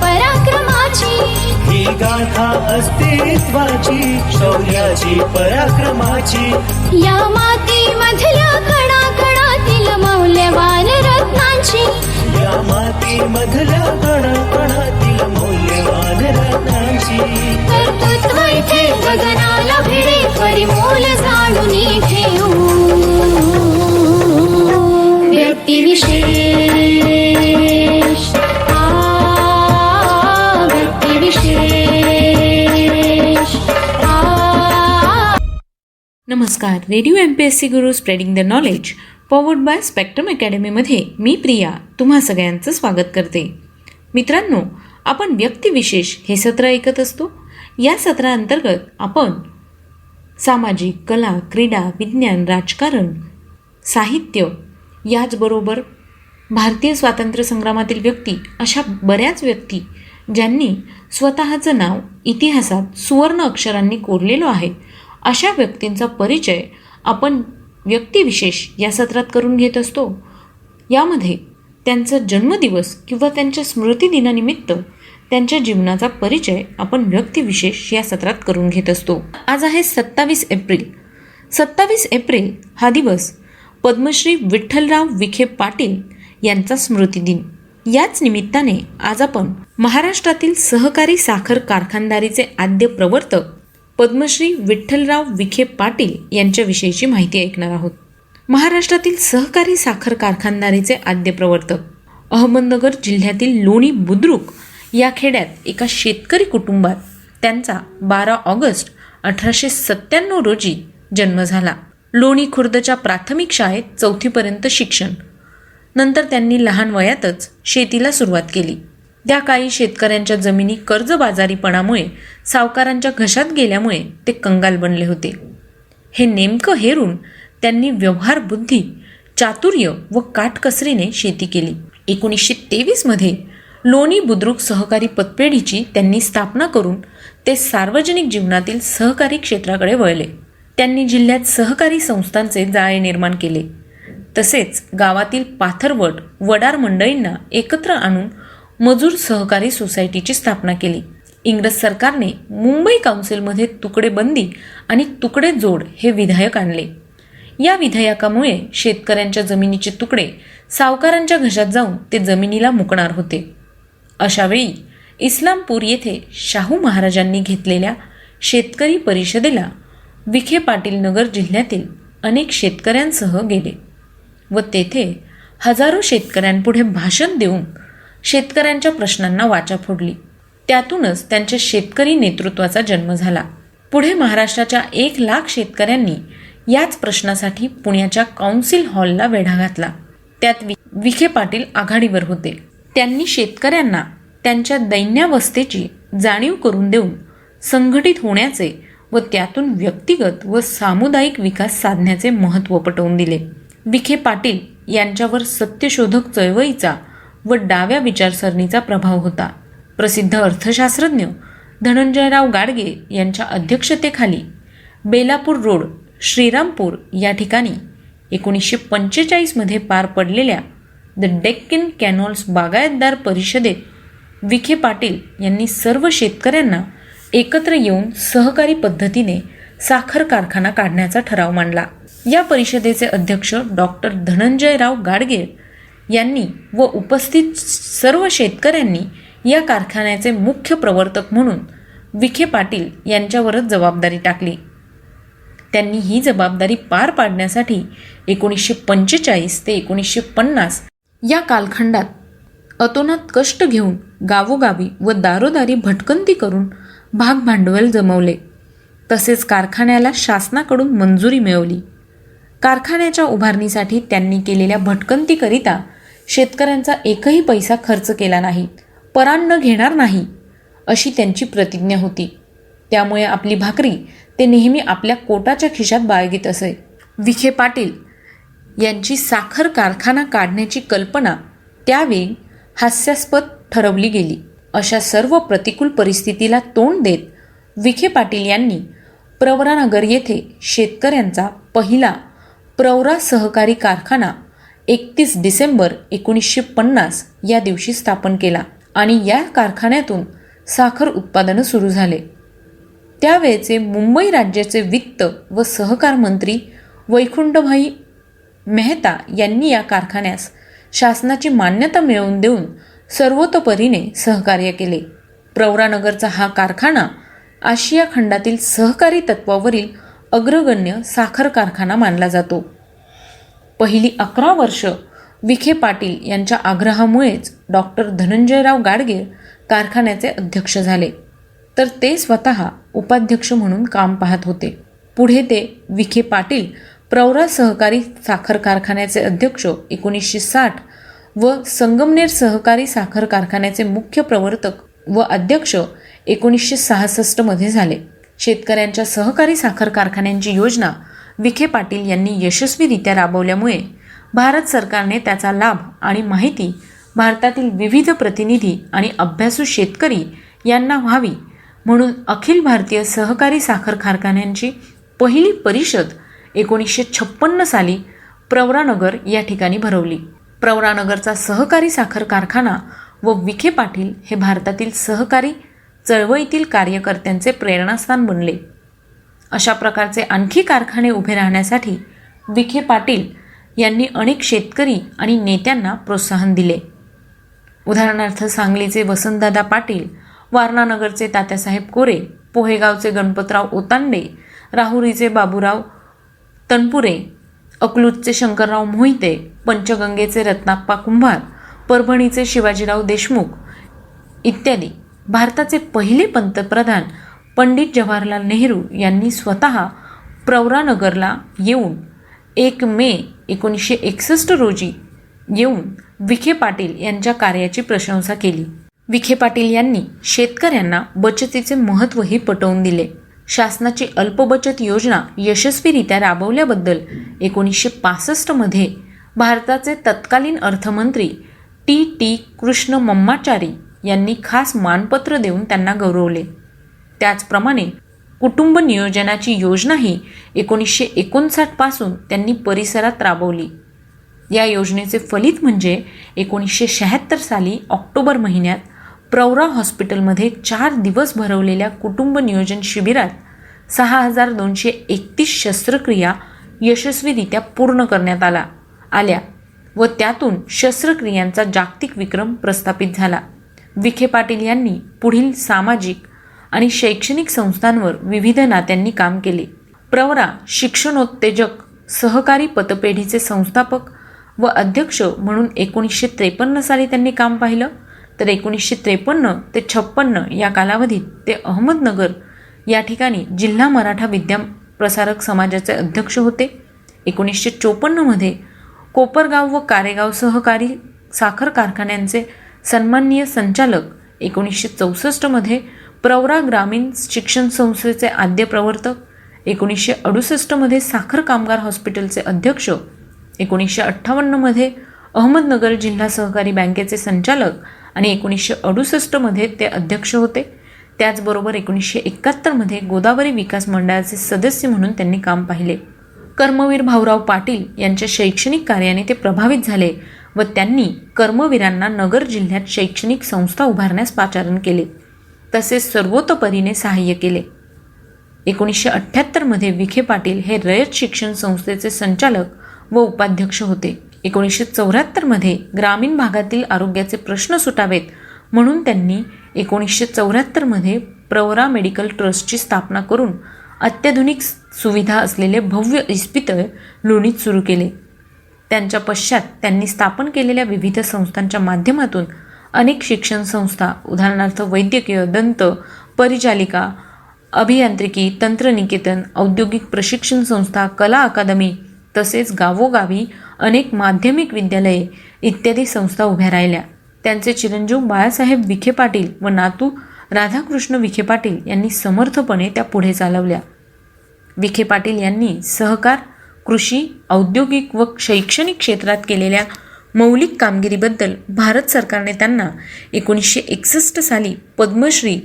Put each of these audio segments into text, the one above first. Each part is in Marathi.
पराक्रमाची। ही गाथा अस्तित्वाची शौर्याची पराक्रमाची. या मातीमधल्या कणा कणातील मौल्यवान रत्नांची. या माती मधल्या कणाकणातील नमस्कार radio M P S C Guru spreading the knowledge powered by Spectrum अकॅडमीमध्ये मी प्रिया तुम्हा सगळ्यांचं स्वागत करते. मित्रांनो आपण व्यक्तिविशेष हे सत्र ऐकत असतो. या सत्राअंतर्गत आपण सामाजिक कला क्रीडा विज्ञान राजकारण साहित्य याचबरोबर भारतीय स्वातंत्र्य संग्रामातील व्यक्ती अशा बऱ्याच व्यक्ती ज्यांनी स्वतःचं नाव इतिहासात सुवर्ण अक्षरांनी कोरलेलं आहे. अशा व्यक्तींचा परिचय आपण व्यक्तिविशेष या सत्रात करून घेत असतो. यामध्ये त्यांचा जन्मदिवस किंवा त्यांच्या स्मृतिदिनानिमित्त त्यांच्या जीवनाचा परिचय आपण व्यक्तिविशेष या सत्रात करून घेत असतो. आज आहे सत्तावीस एप्रिल. सत्तावीस एप्रिल हा दिवस पद्मश्री विठ्ठलराव विखे पाटील यांचा स्मृतिदिन. याच निमित्ताने आज आपण महाराष्ट्रातील सहकारी साखर कारखानदारीचे आद्य प्रवर्तक पद्मश्री विठ्ठलराव विखे पाटील यांच्याविषयीची माहिती ऐकणार आहोत. महाराष्ट्रातील सहकारी साखर कारखानदारीचे आद्य प्रवर्तक अहमदनगर जिल्ह्यातील लोणी बुद्रुक या खेड्यात एका शेतकरी कुटुंबात त्यांचा बारा ऑगस्ट अठराशे सत्त्याण्णव रोजी जन्म झाला. लोणी खुर्दच्या प्राथमिक शाळेत चौथीपर्यंत शिक्षण. नंतर त्यांनी लहान वयातच शेतीला सुरुवात केली. त्या काळी शेतकऱ्यांच्या जमिनी कर्जबाजारीपणामुळे सावकारांच्या घशात गेल्यामुळे ते कंगाल बनले होते. हे नेमकं हेरून त्यांनी व्यवहार बुद्धी चातुर्य व काटकसरीने शेती केली. एकोणीसशे तेवीसमध्ये लोणी बुद्रुक सहकारी पतपेढीची त्यांनी स्थापना करून ते सार्वजनिक जीवनातील सहकारी क्षेत्राकडे वळले. त्यांनी जिल्ह्यात सहकारी संस्थांचे जाळे निर्माण केले. तसेच गावातील पाथरवट वडार मंडळींना एकत्र आणून मजूर सहकारी सोसायटीची स्थापना केली. इंग्रज सरकारने मुंबई काउन्सिलमध्ये तुकडे बंदी आणि तुकडे जोड हे विधायक आणले. या विधेयकामुळे शेतकऱ्यांच्या जमिनीचे तुकडे सावकारांच्या घशात जाऊन ते जमिनीला मुकणार होते. अशावेळी इस्लामपूर येथे शाहू महाराजांनी घेतलेल्या शेतकरी परिषदेला विखे पाटील नगर जिल्ह्यातील अनेक शेतकऱ्यांसह गेले व तेथे हजारो शेतकऱ्यांपुढे भाषण देऊन शेतकऱ्यांच्या प्रश्नांना वाचा फोडली. त्यातूनच त्यांच्या शेतकरी नेतृत्वाचा जन्म झाला. पुढे महाराष्ट्राच्या एक लाख शेतकऱ्यांनी याच प्रश्नासाठी पुण्याच्या काउन्सिल हॉलला वेढा घातला. त्यात वि विखे पाटील आघाडीवर होते. त्यांनी शेतकऱ्यांना त्यांच्या दैन्यावस्थेची जाणीव करून देऊन संघटित होण्याचे व त्यातून व्यक्तिगत व सामुदायिक विकास साधण्याचे महत्त्व पटवून दिले. विखे पाटील यांच्यावर सत्यशोधक चळवळीचा व डाव्या विचारसरणीचा प्रभाव होता. प्रसिद्ध अर्थशास्त्रज्ञ धनंजयराव गाडगे यांच्या अध्यक्षतेखाली बेलापूर रोड श्रीरामपूर या ठिकाणी एकोणीसशे पंचेचाळीसमध्ये पार पडलेल्या द डेक्कन कॅनॉल्स बागायतदार परिषदेत विखे पाटील यांनी सर्व शेतकऱ्यांना एकत्र येऊन सहकारी पद्धतीने साखर कारखाना काढण्याचा ठराव मांडला. या परिषदेचे अध्यक्ष डॉक्टर धनंजयराव गाडगे यांनी व उपस्थित सर्व शेतकऱ्यांनी या कारखान्याचे मुख्य प्रवर्तक म्हणून विखे पाटील यांच्यावरच जबाबदारी टाकली. त्यांनी ही जबाबदारी पार पाडण्यासाठी एकोणीसशे पंचेचाळीस ते एकोणीसशे पन्नास या कालखंडात अतोनात कष्ट घेऊन गावोगावी व दारोदारी भटकंती करून भाग भांडवल जमवले. तसेच कारखान्याला शासनाकडून मंजुरी मिळवली. कारखान्याच्या उभारणीसाठी त्यांनी केलेल्या भटकंतीकरिता शेतकऱ्यांचा एकही पैसा खर्च केला नाही परान्न घेणार नाही अशी त्यांची प्रतिज्ञा होती. त्यामुळे आपली भाकरी ते नेहमी आपल्या कोटाच्या खिशात बाळगीत असे. विखे पाटील यांची साखर कारखाना काढण्याची कल्पना त्यावेळी हास्यास्पद ठरवली गेली. अशा सर्व प्रतिकूल परिस्थितीला तोंड देत विखे पाटील यांनी प्रवरानगर येथे शेतकऱ्यांचा पहिला प्रवरा सहकारी कारखाना एकतीस डिसेंबर एकोणीसशे पन्नास या दिवशी स्थापन केला आणि या कारखान्यातून साखर उत्पादनं सुरू झाले. त्यावेळचे मुंबई राज्याचे वित्त व सहकार मंत्री वैकुंठभाई मेहता यांनी या कारखान्यास शासनाची मान्यता मिळवून देऊन सर्वतोपरीने सहकार्य केले. प्रवरानगरचा हा कारखाना आशिया खंडातील सहकारी तत्वावरील अग्रगण्य साखर कारखाना मानला जातो. पहिली अकरा वर्ष विखे पाटील यांच्या आग्रहामुळेच डॉक्टर धनंजयराव गाडगीळ कारखान्याचे अध्यक्ष झाले. तर ते स्वतः उपाध्यक्ष म्हणून काम पाहत होते. पुढे ते विखे पाटील प्रवरा सहकारी साखर कारखान्याचे अध्यक्ष एकोणीसशे साठ व संगमनेर सहकारी साखर कारखान्याचे मुख्य प्रवर्तक व अध्यक्ष एकोणीसशे सहासष्टमध्ये झाले. शेतकऱ्यांच्या सहकारी साखर कारखान्यांची योजना विखे पाटील यांनी यशस्वीरित्या राबवल्यामुळे भारत सरकारने त्याचा लाभ आणि माहिती भारतातील विविध प्रतिनिधी आणि अभ्यासू शेतकरी यांना व्हावी म्हणून अखिल भारतीय सहकारी साखर कारखान्यांची पहिली परिषद एकोणीसशे छप्पन्न साली प्रवरानगर या ठिकाणी भरवली. प्रवरानगरचा सहकारी साखर कारखाना व विखे पाटील हे भारतातील सहकारी चळवळीतील कार्यकर्त्यांचे प्रेरणास्थान बनले. अशा प्रकारचे आणखी कारखाने उभे राहण्यासाठी विखे पाटील यांनी अनेक शेतकरी आणि नेत्यांना प्रोत्साहन दिले. उदाहरणार्थ सांगलीचे वसंतदादा पाटील वारणानगरचे तात्यासाहेब कोरे पोहेगावचे गणपतराव ओतांडे राहुरीचे बाबूराव तनपुरे अकलूजचे शंकरराव मोहिते पंचगंगेचे रत्नाप्पा कुंभार परभणीचे शिवाजीराव देशमुख इत्यादी भारताचे पहिले पंतप्रधान पंडित जवाहरलाल नेहरू यांनी स्वतः प्रवरानगरला येऊन एक मे एकोणीसशे एकसष्ट रोजी येऊन विखे पाटील यांच्या कार्याची प्रशंसा केली. विखे पाटील यांनी शेतकऱ्यांना बचतीचे महत्त्वही पटवून दिले. शासनाची अल्पबचत योजना यशस्वीरित्या राबवल्याबद्दल एकोणीसशे पासष्टमध्ये भारताचे तत्कालीन अर्थमंत्री टी. टी. कृष्ण मम्माचारी यांनी खास मानपत्र देऊन त्यांना गौरवले. त्याचप्रमाणे कुटुंब नियोजनाची योजनाही एकोणीसशे एकोणसाठपासून त्यांनी परिसरात राबवली. या योजनेचे फलित म्हणजे एकोणीसशे शहात्तर साली ऑक्टोबर महिन्यात प्रवरा हॉस्पिटलमध्ये चार दिवस भरवलेल्या कुटुंब नियोजन शिबिरात सहा हजार दोनशे एकतीस शस्त्रक्रिया यशस्वीरित्या पूर्ण करण्यात आला आल्या व त्यातून शस्त्रक्रियांचा जागतिक विक्रम प्रस्थापित झाला. विखे पाटील यांनी पुढील सामाजिक आणि शैक्षणिक संस्थांवर विविध नात्यांनी काम केले. प्रवरा शिक्षणोत्तेजक सहकारी पतपेढीचे संस्थापक व अध्यक्ष म्हणून एकोणीसशे त्रेपन्न साली त्यांनी काम पाहिलं. तर एकोणीसशे त्रेपन्न ते छप्पन्न या कालावधीत ते अहमदनगर या ठिकाणी जिल्हा मराठा विद्या प्रसारक समाजाचे अध्यक्ष होते. एकोणीसशे चोपन्नमध्ये कोपरगाव व कारेगाव सहकारी साखर कारखान्यांचे सन्माननीय संचालक एकोणीसशे चौसष्टमध्ये प्रवरा ग्रामीण शिक्षण संस्थेचे आद्य प्रवर्तक एकोणीसशे अडुसष्टमध्ये साखर कामगार हॉस्पिटलचे अध्यक्ष एकोणीसशे अठ्ठावन्नमध्ये अहमदनगर जिल्हा सहकारी बँकेचे संचालक आणि एकोणीसशे अडुसष्टमध्ये ते अध्यक्ष होते. त्याचबरोबर एकोणीसशे एकाहत्तरमध्ये गोदावरी विकास मंडळाचे सदस्य म्हणून त्यांनी काम पाहिले. कर्मवीर भाऊराव पाटील यांच्या शैक्षणिक कार्याने ते प्रभावित झाले व त्यांनी कर्मवीरांना नगर जिल्ह्यात शैक्षणिक संस्था उभारण्यास पाचारण केले. तसेच सर्वतोपरीने सहाय्य केले. एकोणीसशे अठ्ठ्याहत्तरमध्ये विखे पाटील हे रयत शिक्षण संस्थेचे संचालक व उपाध्यक्ष होते. एकोणीसशे चौऱ्याहत्तरमध्ये ग्रामीण भागातील आरोग्याचे प्रश्न सुटावेत म्हणून त्यांनी एकोणीसशे चौऱ्याहत्तरमध्ये प्रवरा मेडिकल ट्रस्टची स्थापना करून अत्याधुनिक सुविधा असलेले भव्य इस्पितळ लोणीत सुरू केले. त्यांच्या पश्चात त्यांनी स्थापन केलेल्या विविध संस्थांच्या माध्यमातून अनेक शिक्षण संस्था उदाहरणार्थ वैद्यकीय दंत परिचालिका अभियांत्रिकी तंत्रनिकेतन औद्योगिक प्रशिक्षण संस्था कला अकादमी तसेच गावोगावी अनेक माध्यमिक विद्यालये इत्यादी संस्था उभ्या राहिल्या. त्यांचे चिरंजीव बाळासाहेब विखे पाटील व नातू राधाकृष्ण विखे पाटील यांनी समर्थपणे त्या पुढे चालवल्या. विखे पाटील यांनी सहकार कृषी औद्योगिक व शैक्षणिक क्षेत्रात केलेल्या मौलिक कामगिरीबद्दल भारत सरकारने त्यांना एकोणीसशे एकसष्ट साली पद्मश्री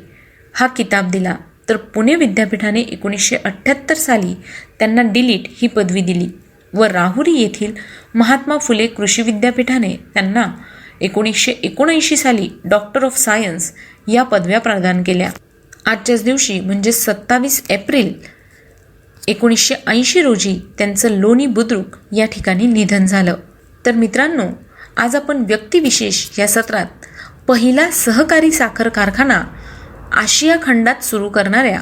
हा किताब दिला. तर पुणे विद्यापीठाने एकोणीसशे अठ्ठ्याहत्तर साली त्यांना डिलीट ही पदवी दिली व राहुरी येथील महात्मा फुले कृषी विद्यापीठाने त्यांना एकोणीसशे एकोणऐंशी साली डॉक्टर ऑफ सायन्स या पदव्या प्रदान केल्या. आजच्याच दिवशी म्हणजे सत्तावीस एप्रिल एकोणीसशे ऐंशी रोजी त्यांचं लोणी बुद्रुक या ठिकाणी निधन झालं. तर मित्रांनो आज आपण व्यक्तिविशेष या सत्रात पहिला सहकारी साखर कारखाना आशिया खंडात सुरू करणाऱ्या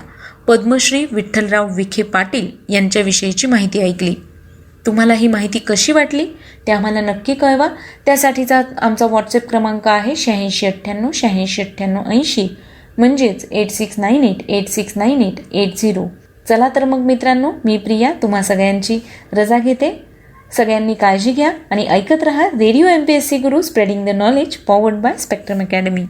पद्मश्री विठ्ठलराव विखे पाटील यांच्याविषयीची माहिती ऐकली. तुम्हाला ही माहिती कशी वाटली ते आम्हाला नक्की कळवा. त्यासाठीचा आमचा व्हॉट्सअप क्रमांक आहे शहाऐंशी अठ्ठ्याण्णव शहाऐंशी अठ्ठ्याण्णव ऐंशी. म्हणजेच eight six nine eight eight six nine eight eight zero चला तर मग मित्रांनो मी प्रिया तुम्हा सगळ्यांची रजा घेते. सगळ्यांनी काळजी घ्या आणि ऐकत रहा radio M P S C Guru spreading the knowledge powered by Spectrum academy